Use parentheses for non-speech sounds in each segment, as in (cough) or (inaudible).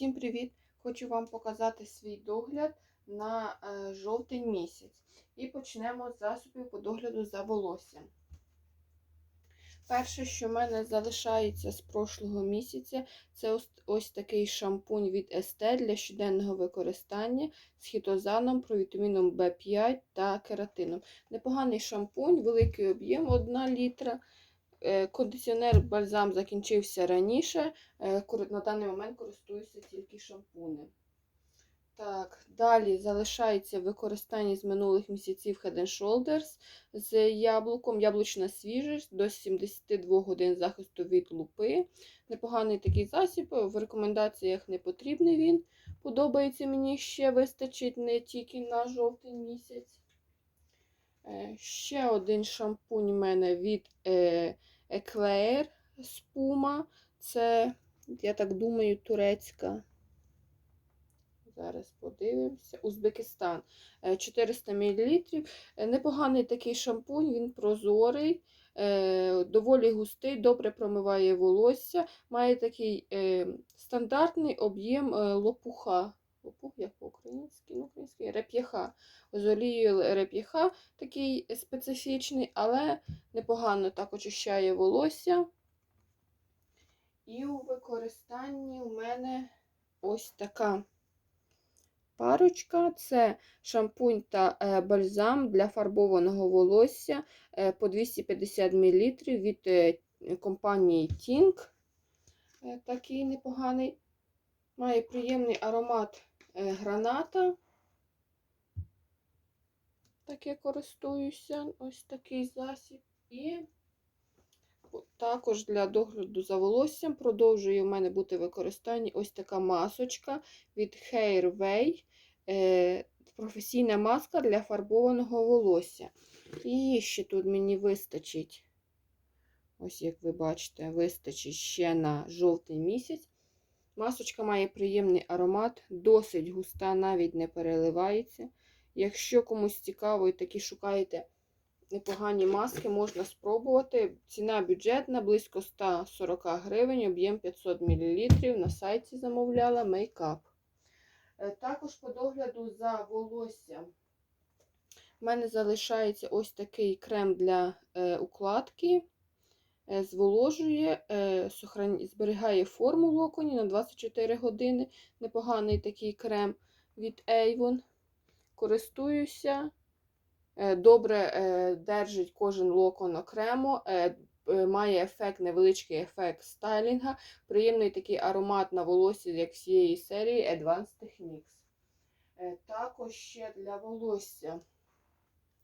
Всім привіт! Хочу вам показати свій догляд на е, жовтень місяць. І почнемо з засобів по догляду за волоссям. Перше, що в мене залишається з прошлого місяця, це ось, ось такий шампунь від Estee для щоденного використання з хітозаном, провітаміном В5 та кератином. Непоганий шампунь, великий об'єм 1 літра. Е, Кондиціонер бальзам закінчився раніше. Е, На даний момент користуюся тільки шампунем. Так, далі залишається використання з минулих місяців Head Shoulders з яблуком. Яблучна свіжість до 72 годин захисту від лупи. Непоганий такий засіб, в рекомендаціях не потрібний він. Подобається мені ще вистачить не тільки на жовтень місяць. Е, Ще один шампунь у мене від е, Eclair Spuma. Це, я так думаю, турецька. Зараз подивимося. Узбекистан. Е, 400 мл. Непоганий такий шампунь, він прозорий, е, доволі густий, добре промиває волосся. Має такий е, стандартний об'єм е, лопуха. Лопух, як по-українськи? Ну, український реп'яха. З олією реп'яха такий специфічний, але непогано так очищає волосся. І у використанні у мене ось така парочка. Це шампунь та е, бальзам для фарбованого волосся е, по 250 мл від е, компанії Tink. Такий непоганий. Має приємний аромат е, граната. Таке користуюся, ось такий засіб. І також для догляду за волоссям продовжує у мене бути в використанні ось така масочка від Hair Way. Е, професійна маска для фарбованого волосся. І ще тут мені вистачить, ось як ви бачите, вистачить ще на жовтий місяць. Масочка має приємний аромат, досить густа, навіть не переливається. Якщо комусь цікаво і такі шукаєте непогані маски, можна спробувати. Ціна бюджетна, близько 140 гривень, об'єм 500 мл. На сайті замовляла мейкап. Е, Також по догляду за волоссям. У мене залишається ось такий крем для е, укладки. Е, Зволожує, е, зберігає форму локоні на 24 години. Непоганий такий крем від Avon. Користуюся. Е, Добре держить кожен локон окремо. Має ефект, невеличкий ефект стайлінга. Приємний такий аромат на волосі, як всієї серії Advanced Techniques. Також ще для волосся.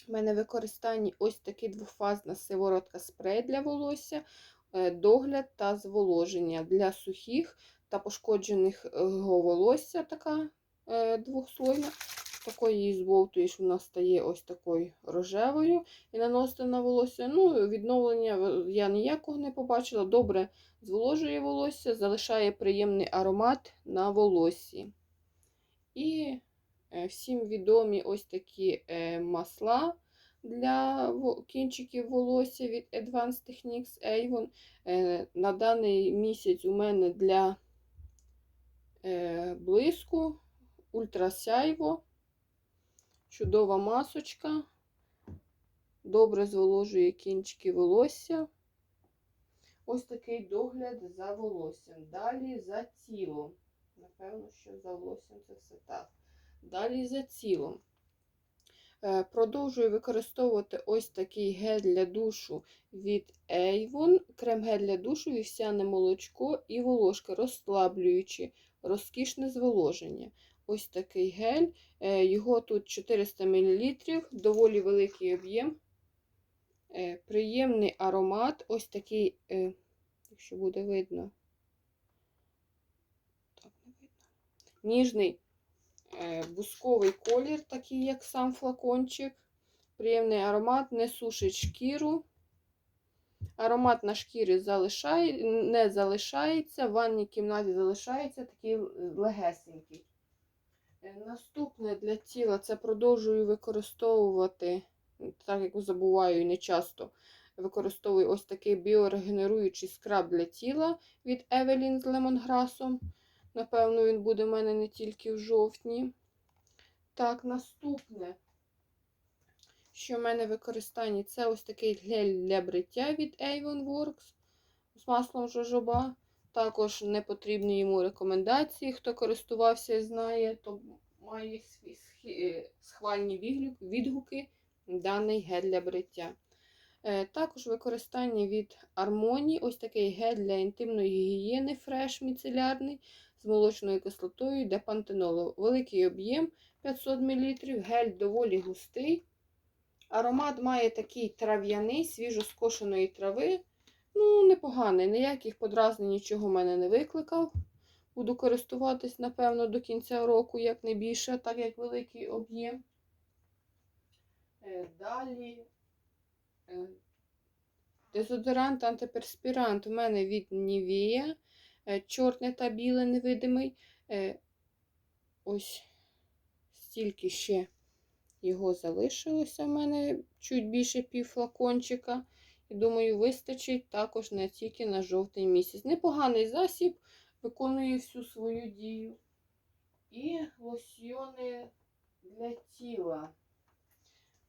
У мене в використанні ось такий двофазна сиворотка спрей для волосся, е, догляд та зволоження для сухих та пошкоджених е, волосся така е, двохслойна. Такої її збовтуєш, вона стає ось такою рожевою і наносите на волосся. Ну, відновлення я ніякого не побачила. Добре зволожує волосся, залишає приємний аромат на волоссі. І всім відомі ось такі е, масла для кінчиків волосся від Advanced Techniques Avon. Е, На даний місяць у мене для е, блиску ультрасяйво. Чудова масочка. Добре зволожує кінчики волосся. Ось такий догляд за волоссям. Далі за тілом. Напевно, що за волоссям це все так. Далі за тілом. Е, Продовжую використовувати ось такий гель для душу від Avon. Крем-гель для душу, вівсяне молочко і волошки, розслаблюючи, розкішне зволоження. Ось такий гель. Е, Його тут 400 мл, доволі великий об'єм. Е, Приємний аромат. Ось такий, якщо буде видно, так не видно. Ніжний бусковий колір, такий, як сам флакончик. Приємний аромат, не сушить шкіру. Аромат на шкірі залишає, не залишається, в ванній кімнаті залишається такий легесенький. Е, Наступне для тіла це продовжую використовувати, так як забуваю не часто використовую ось такий біорегенеруючий скраб для тіла від Evelyn з лемонграсом. Напевно, він буде в мене не тільки в жовтні. Так, наступне, що в мене в використанні, це ось такий гель для бриття від Avon Works з маслом жожоба. Також не потрібні йому рекомендації. Хто користувався, і знає, то має е, схвальні відгуки даний гель для бриття. Е, Також використання від Harmony, ось такий гель для інтимної гігієни фреш міцелярний з молочною кислотою для пантенолу. Великий об'єм 500 мл, гель доволі густий. Аромат має такий трав'яний, свіжоскошеної трави. Ну, непоганий, ніяких подразнень нічого в мене не викликав. Буду користуватись, напевно, до кінця року, як не більше, так як великий об'єм. Е, Далі е, дезодорант, антиперспірант у мене від Nivea. Е, Чорний та білий невидимий. Е, Ось стільки ще його залишилося в мене чуть більше пів флакончика. І думаю, вистачить також не тільки на жовтий місяць. Непоганий засіб, виконує всю свою дію. І лосьйони для тіла.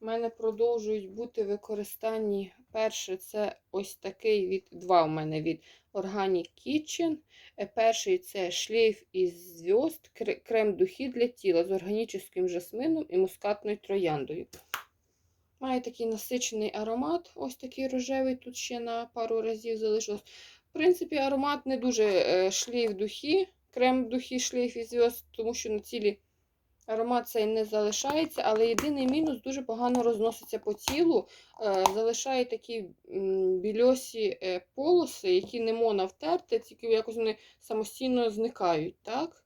У мене продовжують бути використанні. Перше, це ось такий від два у мене від Organic Kitchen. Е, Перший це шлейф із зв'язд, крем духи для тіла з органічним жасмином і мускатною трояндою. Має такий насичений аромат, ось такий рожевий, тут ще на пару разів залишилось. В принципі, аромат не дуже е, шлейф духи, крем духи, шлейф із зв'язд, тому що на тілі аромат цей не залишається, але єдиний мінус дуже погано розноситься по тілу, е, залишає такі більосі е, полоси, які не можна втерти, тільки якось вони самостійно зникають. так?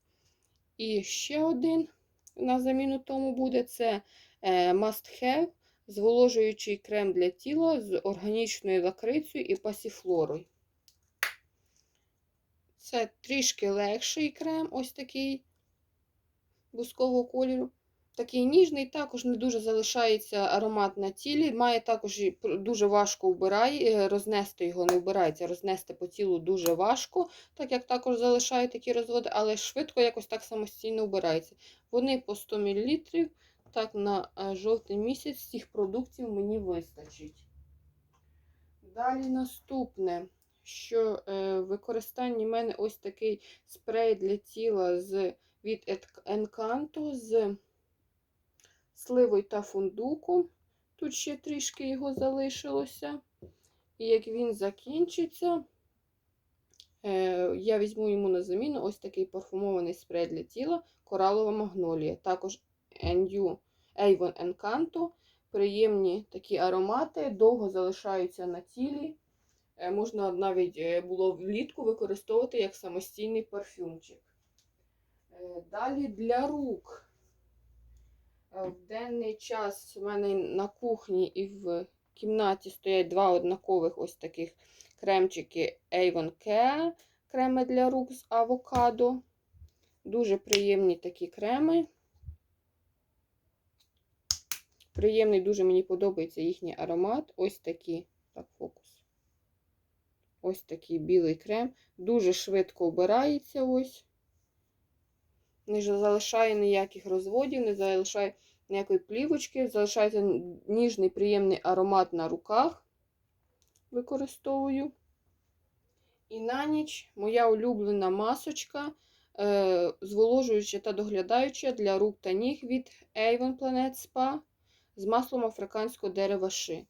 І ще один на заміну тому буде це е, Must Have зволожуючий крем для тіла з органічною лакрицею і пасіфлорою. Це трішки легший крем, ось такий бускового кольору. Такий ніжний, також не дуже залишається аромат на тілі. Має також дуже важко вбирає, е, рознести його не вбирається, рознести по тілу дуже важко, так як також залишає такі розводи, але швидко якось так самостійно вбирається. Вони по 100 мл, так на е, жовтий місяць всіх продуктів мені вистачить. Далі наступне, що е, в використанні в мене ось такий спрей для тіла з, від Encanto з сливою та фундуку. Тут ще трішки його залишилося. І як він закінчиться, е, я візьму йому на заміну ось такий парфумований спрей для тіла коралова магнолія. Також Avon Encanto. Приємні такі аромати, довго залишаються на тілі. Е, Можна навіть е, було влітку використовувати як самостійний парфюмчик. Е, Далі для рук. Е, В денний час у мене на кухні і в кімнаті стоять два однакових ось таких кремчики Avon Care. Креми для рук з авокадо. Дуже приємні такі креми. Приємний, дуже мені подобається їхній аромат. Ось такі. Так, фокус. Ось такий білий крем. Дуже швидко обирається ось. Не залишає ніяких розводів, не залишає ніякої плівочки. Залишається ніжний, приємний аромат на руках. Використовую. І на ніч моя улюблена масочка, е, зволожуюча та доглядаюча для рук та ніг від Avon Planet Spa з маслом африканського дерева ши.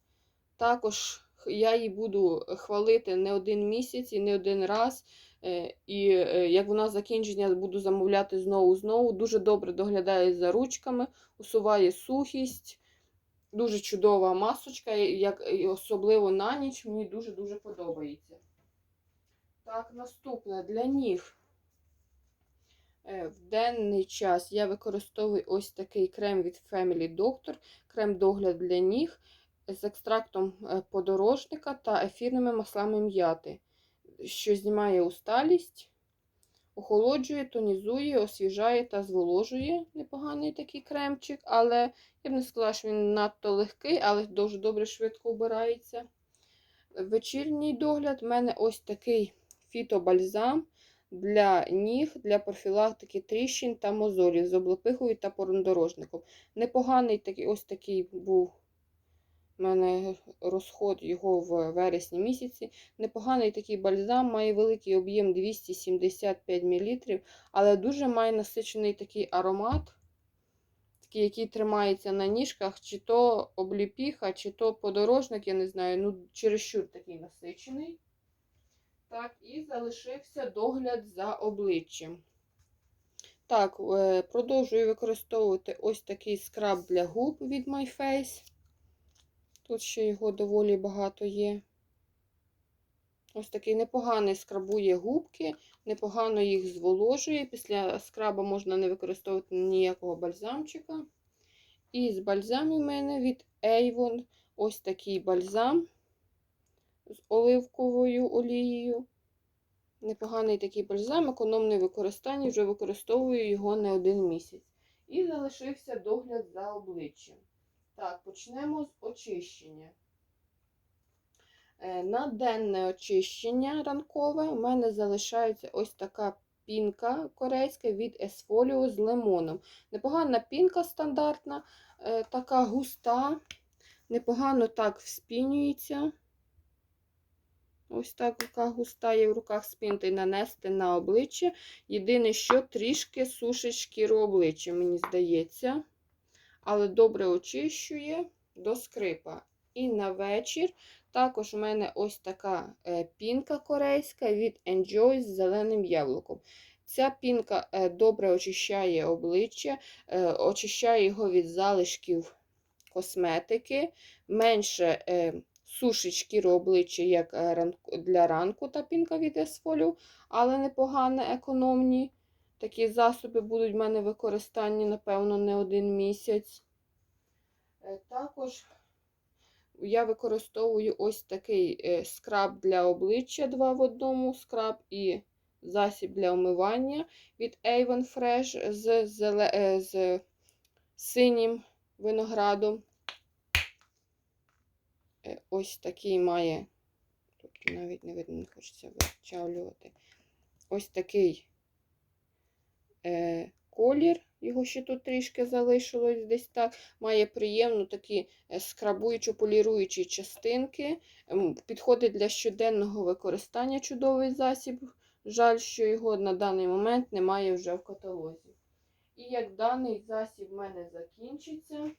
Також я її буду хвалити не один місяць і не один раз. Е, І е, як вона закінчення, буду замовляти знову-знову. Дуже добре доглядає за ручками, усуває сухість. Дуже чудова масочка, як, особливо на ніч, мені дуже-дуже подобається. Так, наступне для ніг. Е, В денний час я використовую ось такий крем від Family Doctor, крем догляд для ніг з екстрактом е, подорожника та ефірними маслами м'яти, що знімає усталість, охолоджує, тонізує, освіжає та зволожує. Непоганий такий кремчик, але я б не сказала, що він надто легкий, але дуже добре швидко вбирається. Вечірній догляд в мене ось такий фітобальзам для ніг для профілактики тріщин та мозолів з облепихою та порундорожником. Непоганий такий, ось такий був у мене розход його в вересні місяці. Непоганий такий бальзам, має великий об'єм 275 мл, але дуже має насичений такий аромат, такий, який тримається на ніжках, чи то обліпіха, чи то подорожник, я не знаю, ну, чересчур такий насичений. Так, і залишився догляд за обличчям. Так, е, продовжую використовувати ось такий скраб для губ від My Face. Тут ще його доволі багато є. Ось такий непоганий скрабує губки, непогано їх зволожує. Після скраба можна не використовувати ніякого бальзамчика. І з бальзамів у мене від Avon ось такий бальзам з оливковою олією. Непоганий такий бальзам, економне використання, вже використовую його не один місяць. І залишився догляд за обличчям. Так, почнемо з очищення. Е, На денне очищення ранкове у мене залишається ось така пінка корейська від Esfolio з лимоном. Непогана пінка стандартна, е, така густа, непогано так вспінюється. Ось так така густа є в руках спінти нанести на обличчя. Єдине, що трішки сушить шкіру обличчя, мені здається. Але добре очищує до скрипа. І на вечір також у мене ось така е, пінка корейська від Enjoy з зеленим яблуком. Ця пінка е, добре очищає обличчя, е, очищає його від залишків косметики, менше сушить шкіру обличчя як для ранку та пінка від Esfolio, але непогано економні. Такі засоби будуть в мене використанні, напевно, не один місяць. Е, Також я використовую ось такий е, скраб для обличчя два в одному скраб і засіб для омивання від Avon Fresh з, зеле... е, з синім виноградом. Ось такий має, тут навіть не видно, не хочеться вичавлювати. Ось такий колір, його ще тут трішки залишилось десь так. Має приємну такі е, скрабуючу, поліруючі частинки. Підходить для щоденного використання чудовий засіб. Жаль, що його на даний момент немає вже в каталозі. І як даний засіб в мене закінчиться,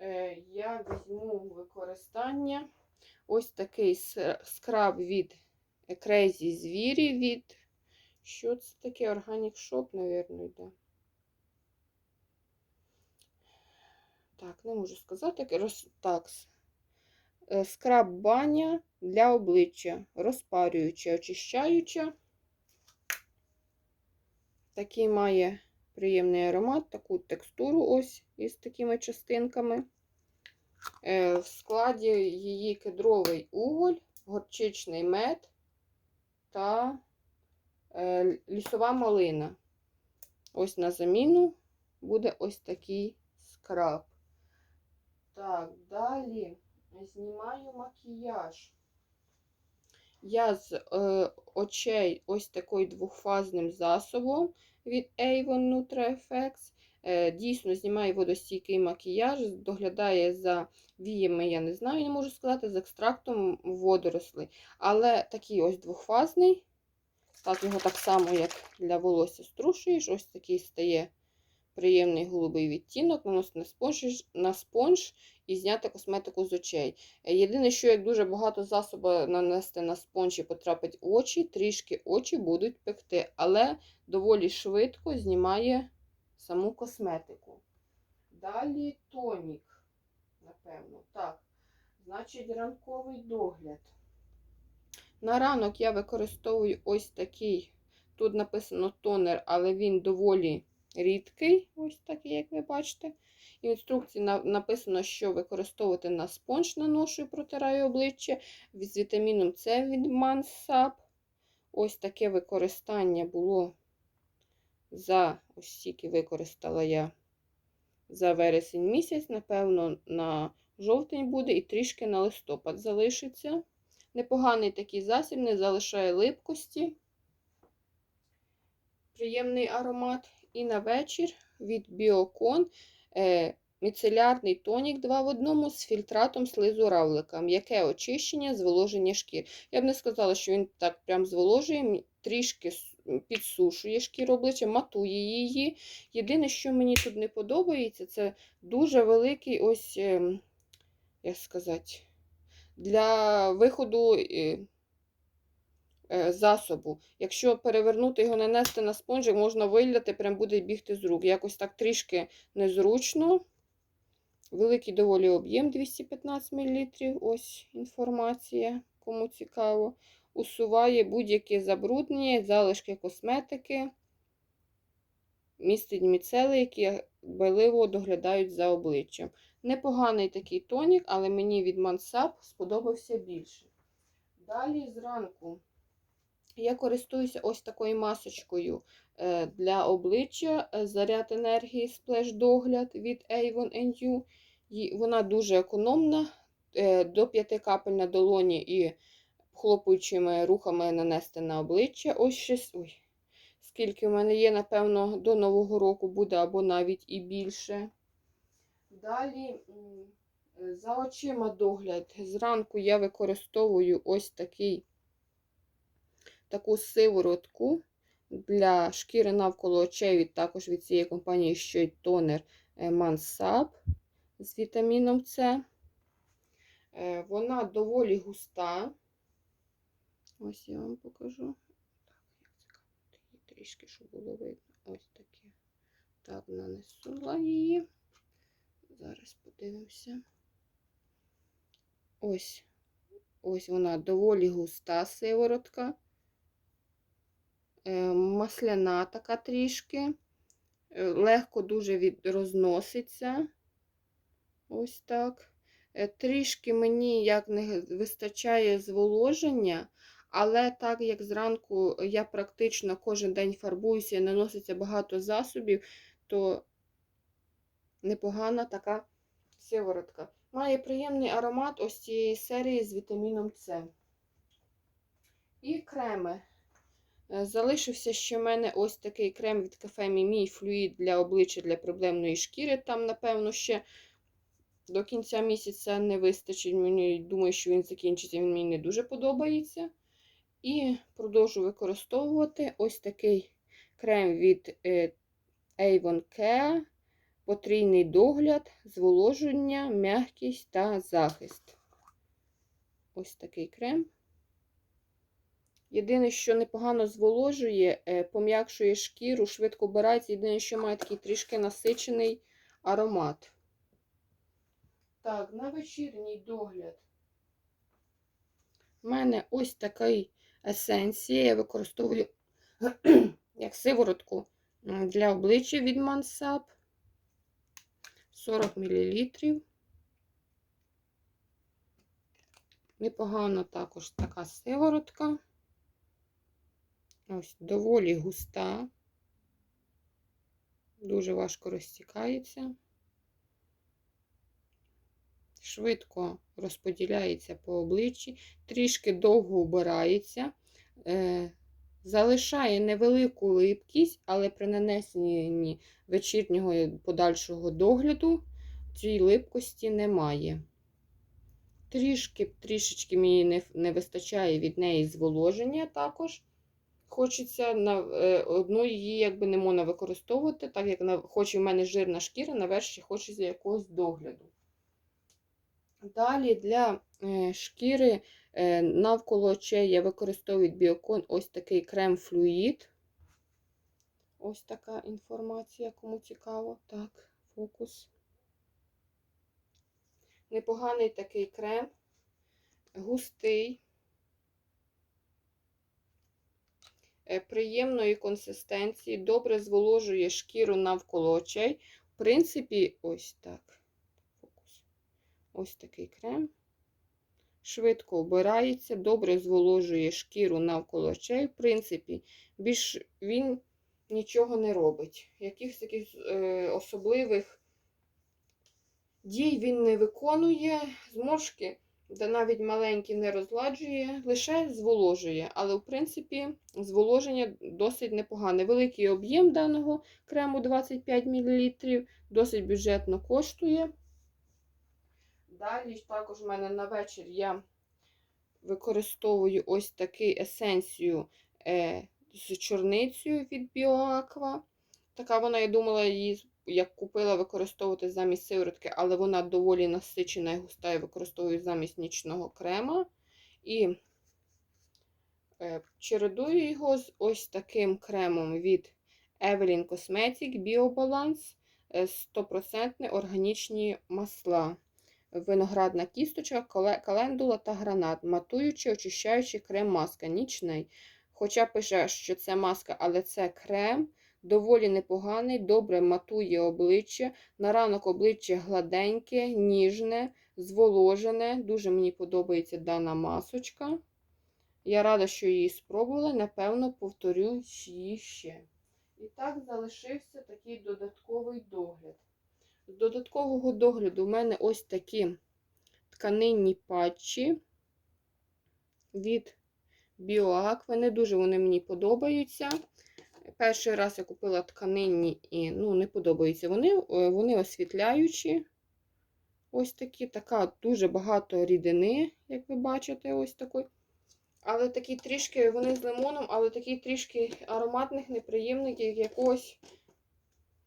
е, я візьму використання ось такий скраб від Crazy Звірі від. Що це таке? Organic Shop, напевно, йде. Так, не можу сказати. Роз... Так. е, Скраб баня для обличчя. Розпарююча, очищаюча. Такий має приємний аромат, таку текстуру ось із такими частинками. Е, В складі її кедровий уголь, горчичний мед та лісова малина. Ось на заміну буде ось такий скраб. Так, далі знімаю макіяж. Я з е, очей ось такий двохфазним засобом від Avon Nutra Effects. Е, дійсно знімає водостійкий макіяж, доглядає за віями, я не знаю, не можу сказати, з екстрактом водорослей. Але такий ось двохфазний. Так, його так само, як для волосся струшуєш. Ось такий стає приємний голубий відтінок, наносити на спонж, на спонж і зняти косметику з очей. Е, Єдине, що як дуже багато засобу нанести на спонж і потрапить в очі, трішки очі будуть пекти, але доволі швидко знімає саму косметику. Далі тонік, напевно. Так, значить, ранковий догляд. На ранок я використовую ось такий. Тут написано тонер, але він доволі рідкий, ось такий, як ви бачите. В інструкції написано, що використовувати на спонж наношу і протираю обличчя з вітаміном С від Mansap. Ось таке використання було за ось стільки використала я за вересень місяць. Напевно, на жовтень буде і трішки на листопад залишиться. Непоганий такий засіб, не залишає липкості. приємний аромат. І на вечір від Біокон е, міцелярний тонік 2 в 1 з фільтратом слизу равлика. М'яке очищення, зволоження шкір. Я б не сказала, що він так прям зволожує, трішки підсушує шкіру обличчя, матує її. Єдине, що мені тут не подобається, це дуже великий ось, ем, як сказати, для виходу е, е, засобу. Якщо перевернути його, нанести на спонжик, можна виляти, прям буде бігти з рук. Якось так трішки незручно. Великий доволі об'єм 215 мл. Ось інформація, кому цікаво. Усуває будь-які забруднення, залишки косметики. Містить міцели, які дбайливо доглядають за обличчям. Непоганий такий тонік, але мені від Mansap сподобався більше. Далі зранку я користуюся ось такою масочкою е, для обличчя е, заряд енергії Splash догляд від Avon You. Вона дуже економна, е, до 5 капель на долоні і хлопаючими рухами нанести на обличчя. Ось щось. Ой, скільки в мене є, напевно, до Нового року буде або навіть і більше. Далі за очима догляд. Зранку я використовую ось такий, таку сиворотку для шкіри навколо очей, від, також від цієї компанії, що й тонер е, Mansap з вітаміном С. Е, Вона доволі густа. Ось я вам покажу. Так, як це її трішки, щоб було видно. Ось таке. Так, нанесла її. Зараз подивимося. Ось. Ось вона доволі густа сиворотка. Е, Масляна така трішки. Е, Легко дуже від... розноситься. Ось так. Е, Трішки мені як не вистачає зволоження, але так як зранку я практично кожен день фарбуюся і наноситься багато засобів, то непогана така сиворотка. Має приємний аромат ось цієї серії з вітаміном С. І креми. Е, Залишився ще в мене ось такий крем від кафе Мімі флюїд для обличчя для проблемної шкіри. Там, напевно, ще до кінця місяця не вистачить. Мені думаю, що він закінчиться, він мені не дуже подобається. І продовжу використовувати ось такий крем від е, Avon Care. Потрійний догляд, зволоження, м'якість та захист. Ось такий крем. Єдине, що непогано зволожує, е, пом'якшує шкіру, швидко обирається. Єдине, що має такий трішки насичений аромат. Так, на вечірній догляд. У мене ось такий есенція. Я використовую (clears throat) як сиворотку для обличчя від Mansap. 40 мл. Непогана також така сиворотка. Ось доволі густа. Дуже важко розтікається. Швидко розподіляється по обличчі, трішки довго убирається. Е, залишає невелику липкість, але при нанесенні вечірнього подальшого догляду цієї липкості немає. Трішки, трішечки мені не, не вистачає від неї зволоження також. Хочеться на е, одну її якби не можна використовувати, так як на, хоч і в мене жирна шкіра, наверх хочеться якогось догляду. Далі для е, шкіри е, навколо очей я використовую Біокон ось такий крем флюїд. Ось така інформація, кому цікаво. Так, фокус. Непоганий такий крем, густий, е, приємної консистенції, добре зволожує шкіру навколо очей. В принципі, ось так. Ось такий крем. Швидко обирається, добре зволожує шкіру навколо очей. В принципі, більш він нічого не робить. Якихось таких е, особливих дій він не виконує. Зморшки де навіть маленький не розладжує, лише зволожує. Але, в принципі, зволоження досить непогане. Великий об'єм даного крему 25 мл, досить бюджетно коштує. Далі також в мене на вечір я використовую ось таку есенцію е, з чорницею від BioAqua. Така вона, я думала, її як купила використовувати замість сиворотки, але вона доволі насичена і густа, і використовую замість нічного крема. І е, чередую його з ось таким кремом від Evelyn Cosmetic BioBalance е, 100% органічні масла. Виноградна кісточка, календула та гранат. Матуючий, очищаючий крем маска. Нічний. Хоча пише, що це маска, але це крем. Доволі непоганий, добре матує обличчя. На ранок обличчя гладеньке, ніжне, зволожене. Дуже мені подобається дана масочка. Я рада, що її спробувала. Напевно, повторю її ще. І так залишився такий додатковий догляд. З додаткового догляду в мене ось такі тканинні патчі від BioAqua. Не дуже вони мені подобаються. Перший раз я купила тканинні і ну, не подобаються вони. Е, Вони освітляючі. Ось такі, така дуже багато рідини, як ви бачите, ось такої. Але такі трішки, вони з лимоном, але такі трішки ароматних, неприємних, як якогось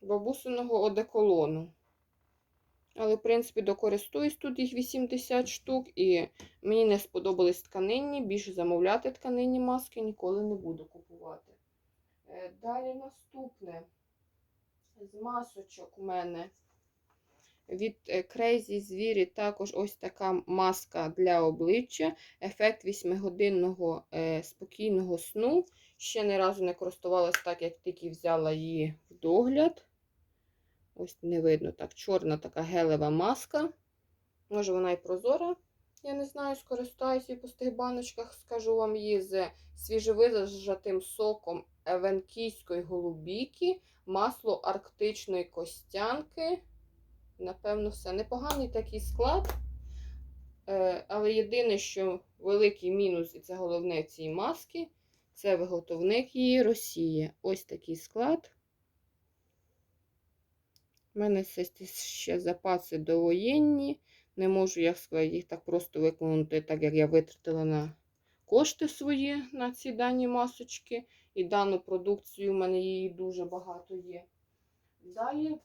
бабусиного одеколону. Але, в принципі, докористуюсь тут їх 80 штук, і мені не сподобались тканинні. Більше замовляти тканинні маски ніколи не буду купувати. Е, Далі наступне з масочок у мене від е, Crazy Звірі також ось така маска для обличчя. Ефект 8-годинного е, спокійного сну. Ще ні разу не користувалась так, як тільки взяла її в догляд. Ось не видно так, чорна така гелева маска. Може, вона і прозора. Я не знаю, скористаюся і по тих баночках, скажу вам її з свіжовижатим соком евенкійської голубіки, масло арктичної костянки. Напевно, все. Непоганий такий склад. Е, Але єдине, що великий мінус, і це головне в цій маски, це виготовник її Росія. Ось такий склад. У мене ще запаси довоєнні. Не можу, як сказати, їх так просто виконати, так як я витратила на кошти свої на ці дані масочки. І дану продукцію, у мене її дуже багато є. Далі,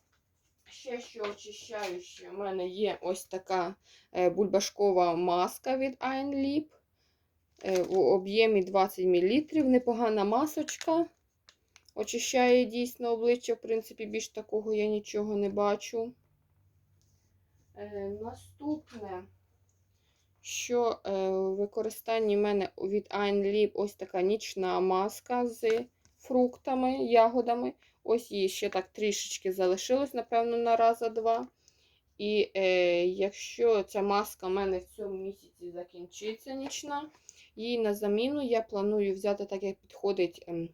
ще що очищаюче, у мене є ось така е, бульбашкова маска від Einlip е, в об'ємі 20 мл. Непогана масочка. Очищає дійсно обличчя, в принципі, більш такого я нічого не бачу. Е, наступне, що е, в використанні в мене від Einlip ось така нічна маска з фруктами, ягодами. Ось її ще так трішечки залишилось, напевно, на раза два. І е, якщо ця маска в мене в цьому місяці закінчиться нічна, її на заміну я планую взяти, так як підходить. Е,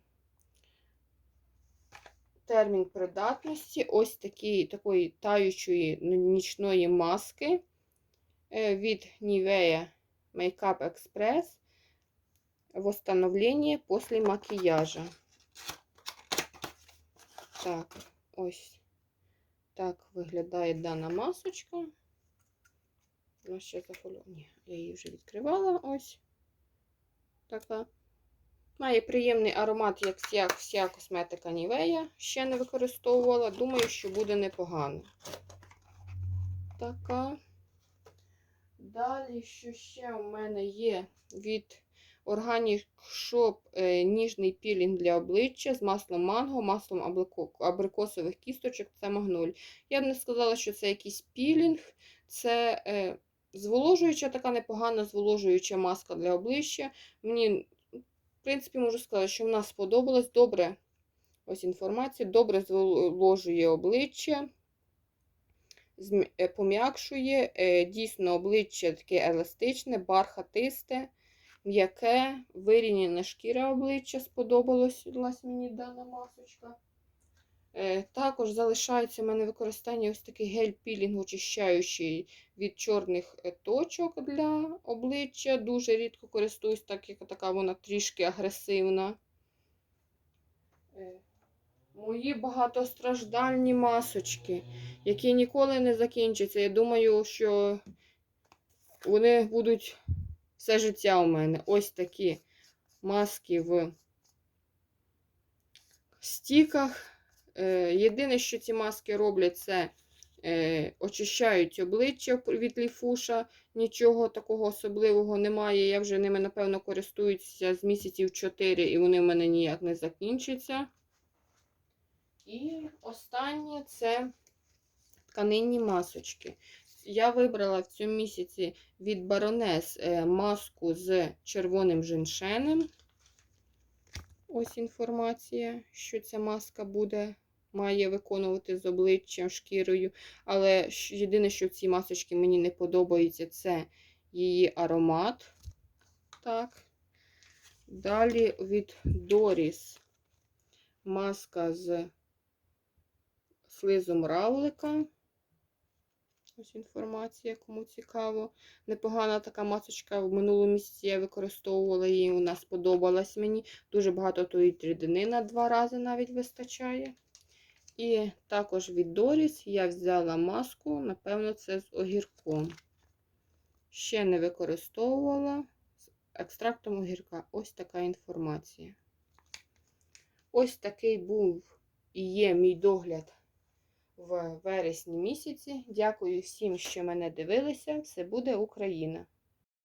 термін придатності ось такі, такої таючої нічної маски е, від Nivea Makeup Express Восстановлення після макіяжа. Так, ось так виглядає дана масочка. Вона ще зафольована. Ні, я її вже відкривала. Ось така. Має приємний аромат, як вся, вся косметика Нівея. Ще не використовувала. Думаю, що буде непогано. Така. Далі, що ще у мене є від Organic Shop е, ніжний пілінг для обличчя з маслом манго, маслом абрикосових кісточок. Це магноль. Я б не сказала, що це якийсь пілінг. Це е, зволожуюча, така непогана зволожуюча маска для обличчя. Мені принципі, можу сказати, що в нас сподобалось добре ось інформація, добре зволожує обличчя, е, пом'якшує. е, Дійсно, обличчя таке еластичне, бархатисте, м'яке, вирівняна шкіра обличчя сподобалась мені дана масочка. Е, Також залишається в мене використання ось такий гель-пілінг очищаючий від чорних е, точок для обличчя. Дуже рідко користуюсь, так як така вона трішки агресивна. Е, Мої багатостраждальні масочки, які ніколи не закінчаться. Я думаю, що вони будуть все життя у мене. Ось такі маски в стіках. Е, Єдине, що ці маски роблять, це е, очищають обличчя від ліфуша. Нічого такого особливого немає. Я вже ними, напевно, користуюся з місяців 4, і вони в мене ніяк не закінчаться. І останнє це тканинні масочки. Я вибрала в цьому місяці від Baroness е, маску з червоним женшенем. Ось інформація, що ця маска буде, має виконувати з обличчям, шкірою. Але єдине, що в цій масочці мені не подобається, це її аромат. Так. Далі від Doris маска з слизом равлика. Ось інформація, кому цікаво. Непогана така масочка. В минулому місяці я використовувала її, вона сподобалась мені. Дуже багато тої рідини на два рази навіть вистачає. І також від Doris я взяла маску, напевно, це з огірком. Ще не використовувала з екстрактом огірка. Ось така інформація. Ось такий був і є мій догляд в вересні місяці. Дякую всім, що мене дивилися. Все буде Україна!